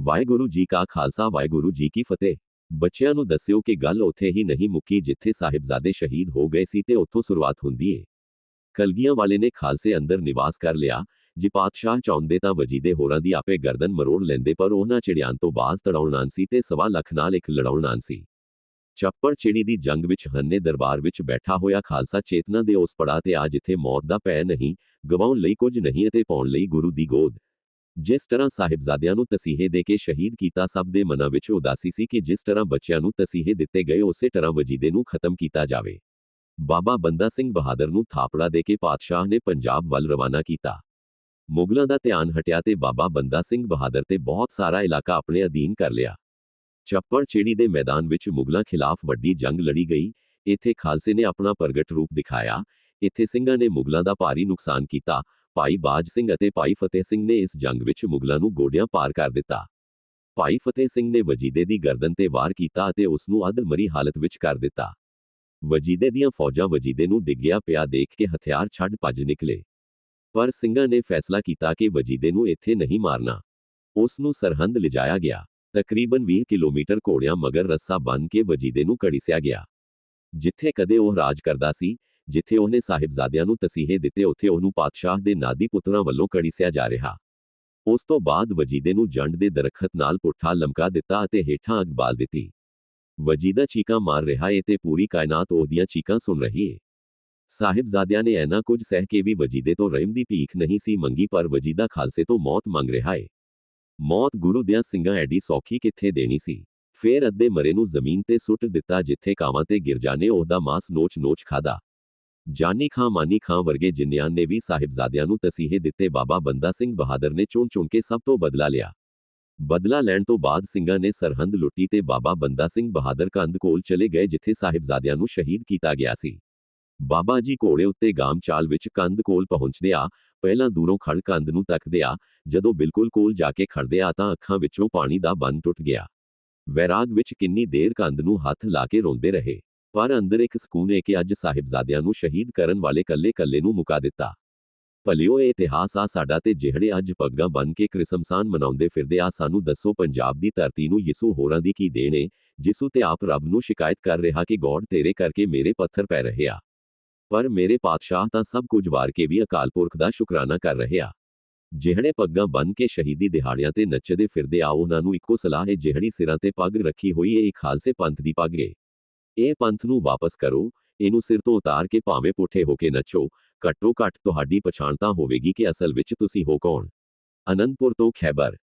ਵਾਹਿਗੁਰੂ ਜੀ ਕਾ ਖਾਲਸਾ ਵਾਹਿਗੁਰੂ ਜੀ ਕੀ ਫਤਿਹ ਬੱਚਿਆਂ ਨੂੰ ਦੱਸਿਓ ਕਿ ਗੱਲ ਉੱਥੇ ਹੀ ਨਹੀਂ ਮੁੱਕੀ ਜਿੱਥੇ ਸਾਹਿਬਜ਼ਾਦੇ ਸ਼ਹੀਦ ਹੋ ਗਏ ਸੀ ਤੇ ਉੱਥੋਂ ਸ਼ੁਰੂਆਤ ਹੁੰਦੀ ਏ ਕਲਗੀਆਂ ਵਾਲੇ ਨੇ ਖਾਲਸੇ ਅੰਦਰ ਨਿਵਾਸ ਕਰ ਲਿਆ ਜੇ ਪਾਤਸ਼ਾਹ ਚਾਹੁੰਦੇ ਤਾਂ ਵਜੀਦੇ ਹੋਰਾਂ ਦੀ ਆਪੇ ਗਰਦਨ ਮਰੋੜ ਲੈਂਦੇ ਪਰ ਉਹਨਾਂ ਚਿੜਿਆਂ ਤੋਂ ਬਾਜ਼ ਤੜਾਉਣਾਂ ਸੀ ਤੇ ਸਵਾ ਲੱਖ ਨਾਲ ਇੱਕ ਲੜਾਉਣਾਂ ਸੀ ਚੱਪੜ ਚਿੜੀ ਦੀ ਜੰਗ ਵਿੱਚ ਹੰਨੇ ਦਰਬਾਰ ਵਿੱਚ ਬੈਠਾ ਹੋਇਆ ਖਾਲਸਾ ਚੇਤਨਾ ਦੇ ਉਸ ਪੜਾ ਤੇ ਆ ਜਿੱਥੇ ਮੌਤ ਦਾ ਭੈ ਨਹੀਂ ਗਵਾਉਣ ਲਈ ਕੁਝ ਨਹੀਂ ਅਤੇ ਪਾਉਣ ਲਈ ਗੁਰੂ ਦੀ ਗੋਦ ਜਿਸ ਤਰ੍ਹਾਂ ਸਾਹਿਬਜ਼ਾਦਿਆਂ ਨੂੰ ਤਸੀਹੇ ਦੇ ਕੇ ਸ਼ਹੀਦ ਕੀਤਾ ਸਭ ਦੇ ਮਨਾਂ ਵਿੱਚ ਉਦਾਸੀ ਸੀ ਕਿ ਜਿਸ ਤਰ੍ਹਾਂ ਬੱਚਿਆਂ ਨੂੰ ਤਸੀਹੇ ਦਿੱਤੇ ਗਏ ਉਸੇ ਤਰ੍ਹਾਂ ਵਜੀਦੇ ਨੂੰ ਖਤਮ ਕੀਤਾ ਜਾਵੇ ਬਾਬਾ ਬੰਦਾ ਸਿੰਘ ਬਹਾਦਰ ਨੂੰ ਥਾਪੜਾ ਦੇ ਕੇ ਪਾਤਸ਼ਾਹ ਨੇ ਪੰਜਾਬ ਵੱਲ ਰਵਾਨਾ ਕੀਤਾ ਮੁਗਲਾਂ ਦਾ ਧਿਆਨ ਹਟਿਆ ਤੇ ਬਾਬਾ ਬੰਦਾ ਸਿੰਘ ਬਹਾਦਰ ਤੇ ਬਹੁਤ ਸਾਰਾ ਇਲਾਕਾ ਆਪਣੇ ਅਧੀਨ ਕਰ ਲਿਆ ਚੱਪੜ ਚਿੜੀ ਦੇ ਮੈਦਾਨ ਵਿੱਚ ਮੁਗਲਾਂ ਖਿਲਾਫ ਵੱਡੀ ਜੰਗ ਲੜੀ ਗਈ ਇੱਥੇ ਖਾਲਸੇ ਨੇ ਆਪਣਾ ਪ੍ਰਗਟ ਰੂਪ ਦਿਖਾਇਆ ਇੱਥੇ ਸਿੰਘਾਂ ਨੇ ਮੁਗਲਾਂ ਦਾ ਭਾਰੀ ਨੁਕਸਾਨ ਕੀਤਾ ਭਾਈ ਬਾਜ ਸਿੰਘ ਅਤੇ ਭਾਈ ਫਤਿਹ ਸਿੰਘ ਨੇ ਇਸ ਜੰਗ ਵਿੱਚ ਮੁਗਲਾਂ ਨੂੰ ਗੋਡਿਆਂ ਪਾਰ ਕਰ ਦਿੱਤਾ ਭਾਈ ਫਤਿਹ ਸਿੰਘ ਨੇ ਵਜੀਦੇ ਦੀ ਗਰਦਨ ਤੇ ਵਾਰ ਕੀਤਾ ਅਤੇ ਉਸ ਨੂੰ ਅਧਮਰੀ ਹਾਲਤ ਵਿੱਚ ਕਰ ਦਿੱਤਾ ਵਜੀਦੇ ਦੀਆਂ ਫੌਜਾਂ ਵਜੀਦੇ ਨੂੰ ਡਿੱਗਿਆ ਪਿਆ ਦੇਖ ਕੇ ਹਥਿਆਰ ਛੱਡ ਭੱਜ ਨਿਕਲੇ ਪਰ ਸਿੰਘਾਂ ਨੇ ਫੈਸਲਾ ਕੀਤਾ ਕਿ ਵਜੀਦੇ ਨੂੰ ਇੱਥੇ ਨਹੀਂ ਮਾਰਨਾ ਉਸ ਨੂੰ ਸਰਹੰਦ ਲਿਜਾਇਆ ਗਿਆ ਤਕਰੀਬਨ 20 ਕਿਲੋਮੀਟਰ ਘੋੜਿਆਂ ਮਗਰ ਰੱਸਾ ਬੰਨ ਕੇ ਵਜੀਦੇ ਨੂੰ ਕੜੀਸਿਆ ਗਿਆ ਜਿੱਥੇ ਕਦੇ ਉਹ ਰਾਜ ਕਰਦਾ ਸੀ ਜਿੱਥੇ ਉਹਨੇ ਸਾਹਿਬਜ਼ਾਦਿਆਂ ਨੂੰ ਤਸੀਹੇ ਦਿੱਤੇ ਉੱਥੇ ਉਹਨੂੰ ਪਾਤਸ਼ਾਹ ਦੇ ਨਾਦੀ ਪੁੱਤਰਾਂ ਵੱਲੋਂ ਕੜੀਸਿਆ ਜਾ ਰਿਹਾ ਉਸ ਤੋਂ ਬਾਅਦ ਵਜੀਦੇ ਨੂੰ ਜੰਡ ਦੇ ਦਰਖਤ ਨਾਲ ਪੁੱਠਾ ਲਮਕਾ ਦਿੱਤਾ ਅਤੇ ਹੇਠਾਂ ਅੱਗ ਬਾਲ ਦਿੱਤੀ ਵਜੀਦਾ ਚੀਕਾਂ ਮਾਰ ਰਿਹਾ ਏ ਤੇ ਪੂਰੀ ਕਾਇਨਾਤ ਉਹਦੀਆਂ ਚੀਕਾਂ ਸੁਣ ਰਹੀ ਏ ਸਾਹਿਬਜ਼ਾਦਿਆਂ ਨੇ ਐਨਾ ਕੁਝ ਸਹਿ ਕੇ ਵੀ ਵਜੀਦੇ ਤੋਂ ਰਹਿਮ ਦੀ ਭੀਖ ਨਹੀਂ ਸੀ ਮੰਗੀ ਪਰ ਵਜੀਦਾ ਖਾਲਸੇ ਤੋਂ ਮੌਤ ਮੰਗ ਰਿਹਾ ਏ ਮੌਤ ਗੁਰੂ ਦਿਆਂ ਸਿੰਘਾਂ ਐਡੀ ਸੌਖੀ ਕਿੱਥੇ ਦੇਣੀ ਸੀ ਫੇਰ ਅੱਧੇ ਮਰੇ ਨੂੰ ਜ਼ਮੀਨ ਤੇ ਸੁੱਟ ਦਿੱਤਾ ਜਿੱਥੇ ਕਾਵਾਂ ਤੇ ਗਿਰਜਾ ਨੇ ਉਹਦਾ ਮਾਸ ਨੋਚ-ਨੋਚ ਖਾਦਾ ਜਾਨੀ ਖਾਂ ਮਾਨੀ ਖਾਂ ਵਰਗੇ ਜਿੰਨਿਆਂ ਨੇ ਵੀ ਸਾਹਿਬਜ਼ਾਦਿਆਂ ਨੂੰ ਤਸੀਹੇ ਦਿੱਤੇ ਬਾਬਾ ਬੰਦਾ ਸਿੰਘ ਬਹਾਦਰ ਨੇ ਚੁਣ-ਚੁਣ ਕੇ ਸਭ ਤੋਂ ਬਦਲਾ ਲਿਆ ਬਦਲਾ ਲੈਣ ਤੋਂ ਬਾਅਦ ਸਿੰਘਾਂ ਨੇ ਸਰਹੰਦ ਲੁੱਟੀ ਤੇ ਬਾਬਾ ਬੰਦਾ ਸਿੰਘ ਬਹਾਦਰ ਕੰਧ ਕੋਲ ਚਲੇ ਗਏ ਜਿੱਥੇ ਸਾਹਿਬਜ਼ਾਦਿਆਂ ਨੂੰ ਸ਼ਹੀਦ ਕੀਤਾ ਗਿਆ ਸੀ ਬਾਬਾ ਜੀ ਘੋੜੇ ਉੱਤੇ ਗਾਮ ਚਾਲ ਵਿੱਚ ਕੰਧ ਕੋਲ ਪਹੁੰਚਦੇ ਆ ਪਹਿਲਾਂ ਦੂਰੋਂ ਖੜ ਕੰਧ ਨੂੰ ਤੱਕਦੇ ਆ ਜਦੋਂ ਬਿਲਕੁਲ ਕੋਲ ਜਾ ਕੇ ਖੜਦੇ ਆ ਤਾਂ ਅੱਖਾਂ ਵਿੱਚੋਂ ਪਾਣੀ ਦਾ ਬੰਨ ਟੁੱਟ ਗਿਆ ਵੈਰਾਗ ਵਿੱਚ ਕਿੰਨੀ ਦੇਰ ਕੰਧ ਨੂੰ ਹੱਥ ਲਾ ਕੇ ਰੋਂਦੇ ਰਹੇ ਪਰ ਅੰਦਰ ਇੱਕ ਸਕੂਨ ਹੈ ਕਿ ਅੱਜ ਸਾਹਿਬਜ਼ਾਦਿਆਂ ਨੂੰ ਸ਼ਹੀਦ ਕਰਨ ਵਾਲੇ ਕੱਲੇ-ਕੱਲੇ ਨੂੰ ਮੁਕਾ ਦਿੱਤਾ ਭਲਿਓ ਇਹ ਇਤਿਹਾਸ ਆ ਸਾਡਾ ਤੇ ਜਿਹੜੇ ਅੱਜ ਪੱਗਾਂ ਬੰਨ ਕੇ ਕ੍ਰਿਸਮਸਾਨ ਮਨਾਉਂਦੇ ਫਿਰਦੇ ਆ ਸਾਨੂੰ ਦੱਸੋ ਪੰਜਾਬ ਦੀ ਧਰਤੀ ਨੂੰ ਯਿਸੂ ਹੋਰਾਂ ਦੀ ਕੀ ਦੇਣੇ ਜਿਸੂ ਤੇ ਆਪ ਰੱਬ ਨੂੰ ਸ਼ਿਕਾਇਤ ਕਰ ਰਿਹਾ ਕਿ ਗੋਡ ਤੇਰੇ ਕਰਕੇ ਮੇਰੇ ਪੱਥਰ ਪੈ ਰਹੇ ਆ ਪਰ ਮੇਰੇ ਪਾਤਸ਼ਾਹ ਤਾਂ ਸਭ ਕੁਝ ਵਾਰ ਕੇ ਵੀ ਅਕਾਲ ਪੁਰਖ ਦਾ ਸ਼ੁਕਰਾਨਾ ਕਰ ਰਹੇ ਆ ਜਿਹੜੇ ਪੱਗਾਂ ਬੰਨ ਕੇ ਸ਼ਹੀਦੀ ਦਿਹਾੜਿਆਂ ਤੇ ਨੱਚਦੇ ਫਿਰਦੇ ਆ ਉਹਨਾਂ ਨੂੰ ਇੱਕੋ ਸਲਾਹ ਹੈ ਜਿਹੜੀ ਸਿਰਾਂ ਤੇ ਪੱਗ ਰੱਖੀ ਹੋਈ ਏ ਇਹ ਖਾਲਸੇ ਪੰਥ ਦੀ ਪੱਗ ਏ ਇਹ ਪੰਥ ਨੂੰ ਵਾਪਸ ਕਰੋ। ਇਹਨੂੰ ਸਿਰ ਤੋਂ ਉਤਾਰ ਕੇ ਭਾਵੇਂ ਪੁੱਠੇ ਹੋ ਕੇ ਨੱਚੋ। ਘੱਟੋ ਘੱਟ ਤੁਹਾਡੀ ਪਛਾਣ ਤਾਂ ਹੋਵੇਗੀ ਕਿ ਅਸਲ ਵਿੱਚ ਤੁਸੀਂ ਹੋ ਕੌਣ। ਅਨੰਦਪੁਰ ਤੋਂ ਖੈਬਰ।